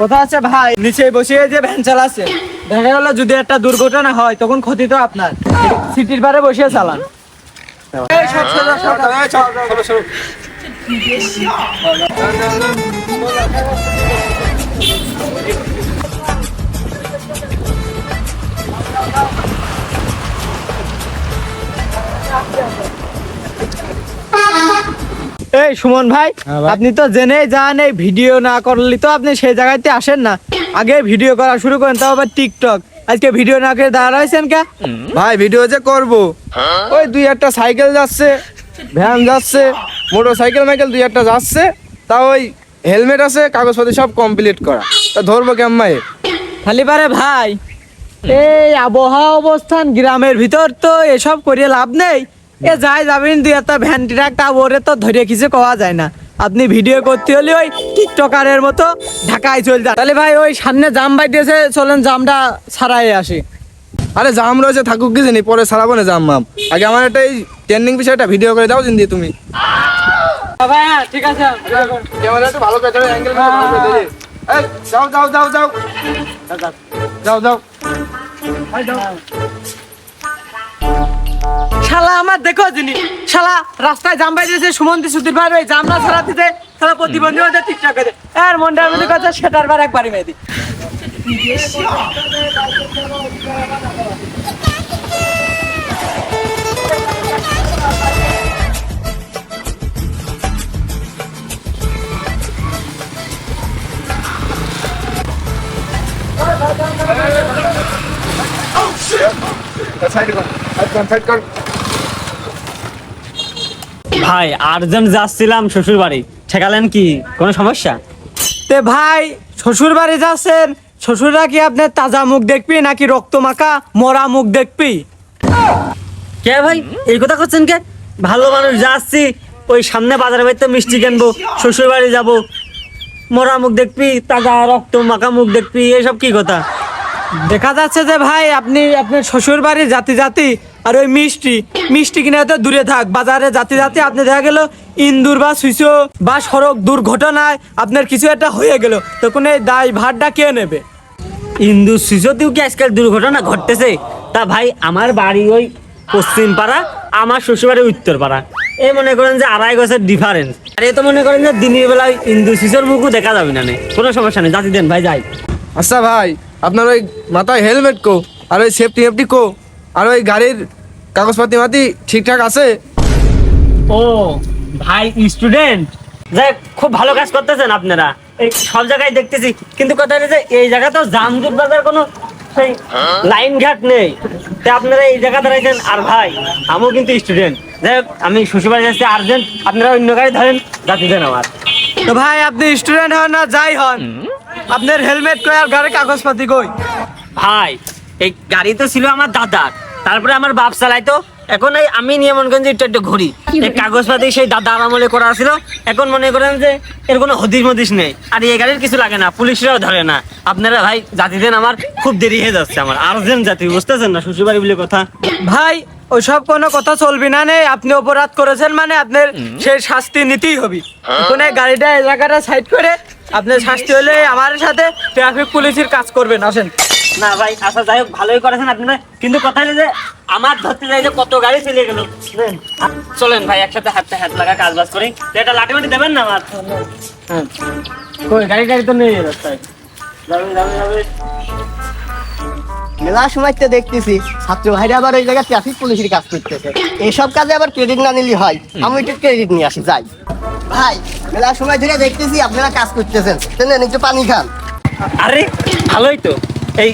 কোথা আছে ভাই? নিচে বসিয়ে যে ভ্যান চালাচ্ছে। দেখা গেল যদি একটা দুর্ঘটনা হয় তখন ক্ষতি তো আপনার। সিটির পারে বসিয়ে চালান। এই এই সুমন ভাই আপনি তো জেনে যান এই ভিডিও না করলে তো আপনি সেই জায়গাতে আসেন না। আগে ভিডিও করা শুরু করেন তাও আবার টিকটক আজকে ভিডিও না করে দাঁড়াইছেন কে? ভাই ভিডিও যে করব। ওই দুই একটা সাইকেল যাচ্ছে ভ্যান যাচ্ছে মোটর সাইকেল মাইকেল দুই একটা যাচ্ছে তা ওই হেলমেট আছে কাগজপত্র সব কমপ্লিট করা। তা ধরবো কেমন? খালি পারে ভাই। এই আবহাওয়া অবস্থান গ্রামের ভিতর তো এসব করে লাভ নেই। এ যাই যাবেন দুই একটা ভ্যান ট্রাক ওরে তো ধরে কিছু কওয়া যায় না। আপনি ভিডিও করতে হলে ওই টিকটকারের মতো ঢাকায় চলে যান। তাহলে ভাই ওই সামনে জাম বাইতেছে চলেন জামটা ছাড়াই আসি। আরে জাম রয়েছে থাকুক কি জানি পরে সারাবো না জাম মাম। আগে আমার একটা এই ট্রেন্ডিং বিষয়টা ভিডিও করে দাও জিন্দি তুমি। ভাই হ্যাঁ ঠিক আছে। ক্যামেরা ভালো করে অ্যাঙ্গেল ভালো করে দে এই যাও যাও যাও যাও। যাও যাও। শালা আমার দেখো যিনি, শালা রাস্তায় জাম বাইতেছে সুমন্তি সুধীর ভাই ওই জামরা ছাড়া দিতে শালা প্রতিবন্ধী হতে ঠিকঠাক করে আর মন্ডার মধ্যে কথা সেটার বার একবারই মেয়ে দিই। ভাই আর্জেন্ট যাচ্ছিলাম শ্বশুর বাড়ি ঠেকালেন কি? কোনো সমস্যা? তে ভাই শ্বশুর বাড়ি যাচ্ছেন শ্বশুররা কি আপনার তাজা মুখ দেখবি নাকি রক্ত মাখা মরা মুখ দেখবি? কে ভাই? এই কথা করছেন কে? ভালো মানুষ যাচ্ছি। ওই সামনে বাজারে বাড়িতে মিষ্টি কিনবো শ্বশুর বাড়ি যাব। মরা মুখ দেখবি তাজা রক্ত মাখা মুখ দেখবি এসব কি কথা? দেখা যাচ্ছে যে ভাই আপনি আপনার শ্বশুর বাড়ি জাতি জাতি আর ওই মিষ্টি। মিষ্টি কিনে তো দূরে থাক বাজারে জাতি জাতি আপনি দেখা গেল ইন্দুর বা সুইসো বা সড়ক দুর্ঘটনায় আপনার কিছু একটা হয়ে গেল। তখন এই দায় ভারটা কে নেবে? ইন্দু শিশুতেও কি আজকাল দুর্ঘটনা ঘটতেছে? তা ভাই আমার বাড়ি ওই পশ্চিম পাড়া আমার শ্বশুর বাড়ি উত্তর পাড়া এই মনে করেন যে আড়াই গছের ডিফারেন্স আর এ তো মনে করেন যে দিনের বেলায় ইন্দু শিশুর মুখও দেখা যাবে না নে। কোনো সমস্যা নেই জাতি দেন ভাই যাই। আচ্ছা ভাই আপনার ওই মাথায় হেলমেট কো আর ওই সেফটি হেফটি কো আর ওই গাড়ির কাগজপাতি মাতি ঠিকঠাক আছে? ও ভাই স্টুডেন্ট যাই খুব ভালো কাজ করতেছেন আপনারা। এই সব জায়গায় দেখতেছি কিন্তু কথা হলো যে এই জায়গা তো জামজুট বাজার কোনো সেই লাইন ঘাট নেই। তা আপনারা এই জায়গা দাঁড়াইছেন আর ভাই আমিও কিন্তু স্টুডেন্ট যাই হোক আমি শ্বশুরবাড়ি যাচ্ছি আর্জেন্ট। আপনারা অন্য গাড়ি ধরেন যাতে দেন আমার তো ভাই আপনি স্টুডেন্ট হন না যাই হন। আপনার হেলমেট কই আর গাড়ির কাগজপাতি কই? ভাই এই গাড়ি তো ছিল আমার দাদার। তারপরে আমার বাপ চালাইতো। এখন এই আমি নিয়ে মনে করেন যে একটু একটু ঘুরি এই কাগজপাতি সেই দাদার আমলে করা ছিল। এখন মনে করেন যে এর কোনো হদিস মদিস নেই। আর এই গাড়ির কিছু লাগে না পুলিশরাও ধরে না। আপনারা ভাই জাতি দেন আমার খুব দেরি হয়ে যাচ্ছে আমার। আর্জেন্ট জাতি বুঝতেছেন না? শ্বশুরবাড়ি বলে কথা। ভাই ওইসব কোনো কথা চলবি না নেই আপনি অপরাধ করেছেন মানে আপনার সেই শাস্তি নিতেই হবে। এই গাড়িটা এই জায়গাটা সাইড করে আপনার শাস্তি হলে আমার সাথে ট্রাফিক পুলিশের কাজ করবেন আসেন। না ভাই আচ্ছা যাই হোক ভালোই করেছেন আপনি। কিন্তু কথা হলো যে আমার ধরতে যাই যে কত গাড়ি চলে গেল। চলেন ভাই একসাথে হাতে হাত লাগা কাজ বাজ করি। এটা লাঠি মাটি দেবেন না আমার? হ্যাঁ কই গাড়ি গাড়ি তো নেই রাস্তায়। যাবে যাবে যাবে। মেলা সময় তো দেখতেছি, ছাত্র ভাইরা আবার ওই জায়গায় ট্রাফিক পুলিশের কাজ করতেছে। এইসব কাজে আবার ক্রেডিট না নিলে হয়। আমি একটু ক্রেডিট নিয়ে আসি, যাই। ভাই মেলা সময় ধরে দেখতেছি আপনারা কাজ করতেছেন। শুনেন একটু পানি খান। আরে, ভালোই তো। এই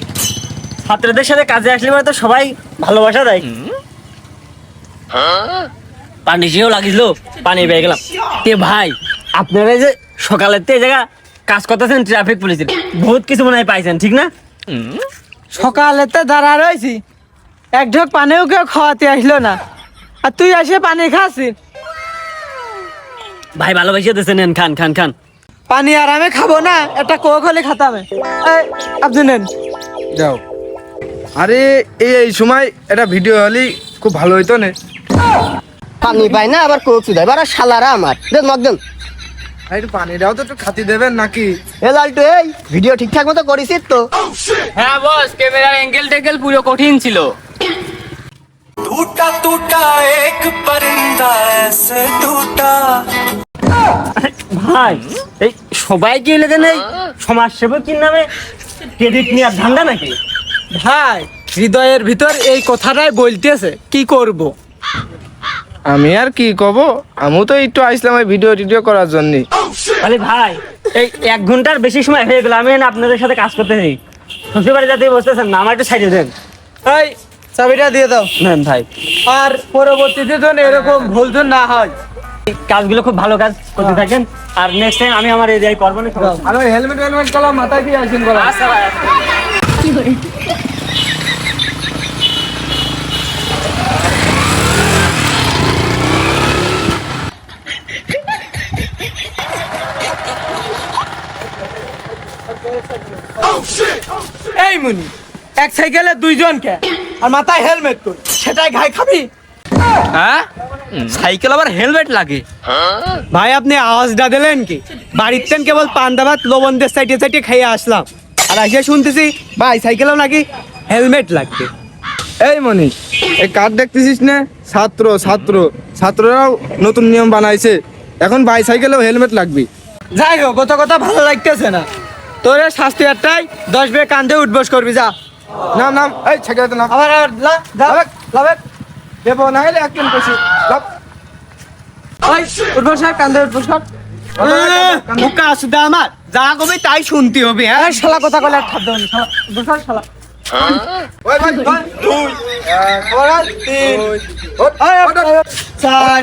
ছাত্রদের সাথে কাজে আসলে পরে তো সবাই ভালোবাসা দেয়। পানি সেও লাগিল পানি পেয়ে গেলাম। তে ভাই, আপনারা যে সকালের তো এই জায়গা কাজ করতেছেন ট্রাফিক পুলিশের বহুত কিছু মনে হয় পাইছেন, ঠিক না? সকালেতে দাঁড়া রয়েছি। এক ঢোক পানিও কেউ খাওয়াতে আসলো না। আর তুই এসে পানি খাচ্ছিস ভাই ভালোবাসিয়ে দিয়েছেন নেন খান খান খান। পানি আরামে খাব না একটা কোক হলে খাতামে। এই, আপনি নেন। যাও। আরে এই এই সময় এটা ভিডিও হলেই খুব ভালো হইতো না। পানি পাই না আবার কোক দেয় এবার শালারা আমার। দেন মগ দেন। একটু পানিটাও তো একটু খাতি দেবেন নাকি এ লালটু এই ভিডিও ঠিকঠাক মতো করিস তো হ্যাঁ বস ক্যামেরার অ্যাঙ্গেল টেঙ্গেল পুরো কঠিন ছিল टूटा टूटा एक परिंदा ऐसे टूटा ভাই এই সবাই কি লেগেন এই সমাজসেবকের নামে ক্রেডিট নেওয়ার ধান্দা নাকি ভাই হৃদয়ের ভিতর এই কথাটাই বলতেছে কি করব আমি আর কি কব? আমিও তো একটু আইসলাম ভিডিও টিডিও করার জন্য। আরে ভাই এই এক ঘণ্টার বেশি সময় হয়ে গেল আমি না আপনাদের সাথে কাজ করতে চাই শ্বশুর বাড়ি যাতে বসতেছেন না আমার একটু সাইডে দেন। এই চাবিটা দিয়ে দাও। নেন ভাই। আর পরবর্তীতে যেন এরকম ভুল যেন না হয়। এই কাজগুলো খুব ভালো কাজ করতে থাকেন। আর নেক্সট টাইম আমি আমার এরিয়ায় করব না ওই হেলমেট হেলমেট করলাম মাথায় কি আসেন বলা এই মুনি এক সাইকেলে দুইজন কে আর মাথায় হেলমেট কর সেটাই ঘাই খাবি? হ্যাঁ? সাইকেল আবার হেলমেট লাগে। ভাই আপনি আওয়াজটা দিলেন কি? বাড়িতে কেবল পান্ডাবাদ লবণ দিয়ে সাইডে সাইডে খেয়ে আসলাম। আর এসে শুনতেছি ভাই সাইকেলেও নাকি হেলমেট লাগবে। এই মনি এই কার দেখতেছিস না? ছাত্র ছাত্র। ছাত্ররাও নতুন নিয়ম বানাইছে। এখন বাইসাইকেলেও হেলমেট লাগবে। যাই হোক কত কথা ভালো লাগতেছে না। তোর শাস্তি একটাই দশ বে কান্দে উঠবস করবি যা। নাম নাম এই ছেকে নাম। আবার আর লা যা লাবেক। লাবেক দেবো না হলে একজন পেছি লাভ। ওই উঠবস কর কান্দে উঠবস কর। মুখা আসুদা আমার যা কবি তাই শুনতে হবে হ্যাঁ? শালা কথা কলে আর খাদ্য শালা। উঠবস কর, শালা। চার।